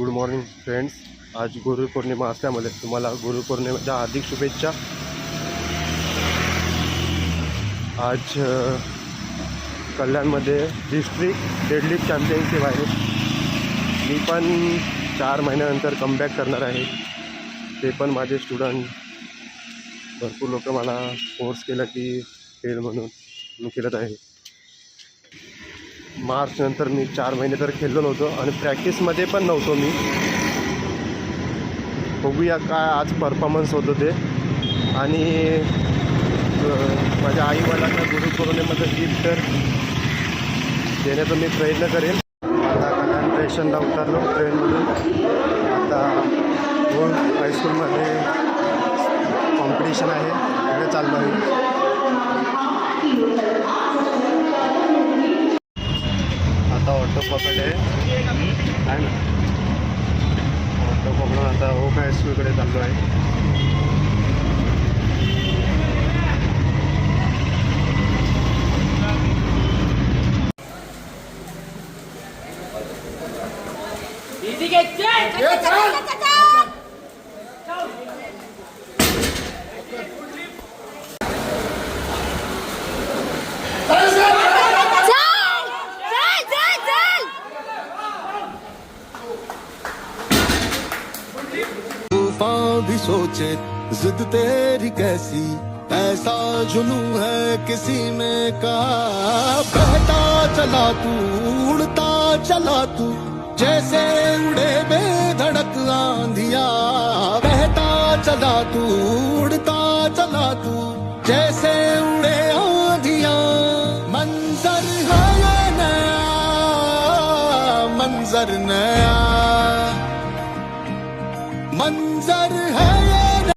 Good morning friends आज गुरुपौर्णिमा असल्यामुळे तुम्हाला गुरुपौर्णिमेच्या हार्दिक शुभेच्छा. आज कल्याणमध्ये डिस्ट्रिक्ट डेडलिफ्ट चॅम्पियनशिप आहे. मी पण चार महिन्यानंतर कमबॅक करणार आहे. ते पण माझे स्टुडंट भरपूर लोक मला फोर्स केलं की खेळ म्हणून मी खेळत आहे. मार्चनंतर मी चार महिने तर खेळलो नव्हतो आणि प्रॅक्टिसमध्ये पण नव्हतो मी. बघूया काय आज परफॉर्मन्स होतं ते. आणि माझ्या आईवडिलांना गुरुपौर्णिमेचं गिफ्ट तर देण्याचा मी प्रयत्न करेन. आता कल्याण स्टेशनला उतरलो ट्रेनमधून आता हायस्कूलमध्ये कॉम्पिटिशन आहे तिकडे चाललो आहे. आता ऑटो पकडे आहे ना ऑटो पकडून आता ओक हायस्कूलकडे चाललो आहे चल भी सोचे, जिद तेरी कैसी? ऐसा जुनू है किसी में कहा बहता चला तू, उड़ता चला तू, जैसे उड़े बेधड़क आंधिया। बहता चला तू, उड़ता चला तू, जैसे उड़े आंधिया। मंजर है नया, मंजर नया। मंजर है ये